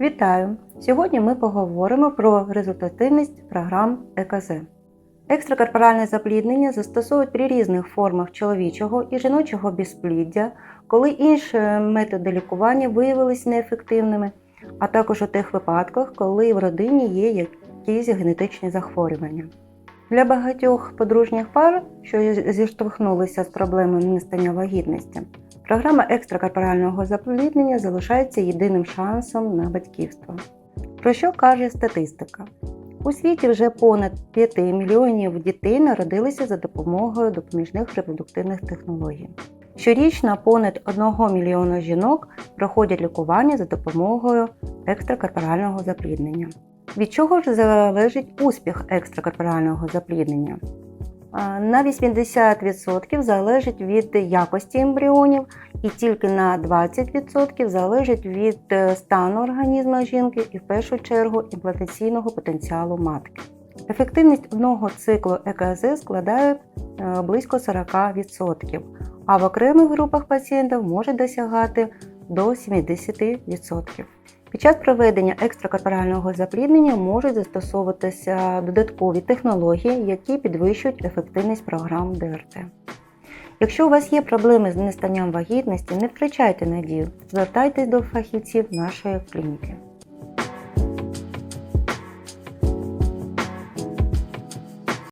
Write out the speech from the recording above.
Вітаю! Сьогодні ми поговоримо про результативність програм ЕКЗ. Екстракорпоральне запліднення застосовують при різних формах чоловічого і жіночого безпліддя, коли інші методи лікування виявилися неефективними, а також у тих випадках, коли в родині є якісь генетичні захворювання. Для багатьох подружніх пар, що зіштовхнулися з проблемою нестання вагітності, програма екстракорпорального запліднення залишається єдиним шансом на батьківство. Про що каже статистика? У світі вже понад 5 мільйонів дітей народилися за допомогою допоміжних репродуктивних технологій. Щорічно понад 1 мільйона жінок проходять лікування за допомогою екстракорпорального запліднення. Від чого ж залежить успіх екстракорпорального запліднення? На 80% залежить від якості ембріонів і тільки на 20% залежить від е, стану організму жінки і в першу чергу імплантаційного потенціалу матки. Ефективність одного циклу ЕКЗ складає е, близько 40%, а в окремих групах пацієнтів може досягати до 70%. Під час проведення екстракорпорального запліднення можуть застосовуватися додаткові технології, які підвищують ефективність програм ДРТ. Якщо у вас є проблеми з нестанням вагітності, не втрачайте надію, звертайтесь до фахівців нашої клініки.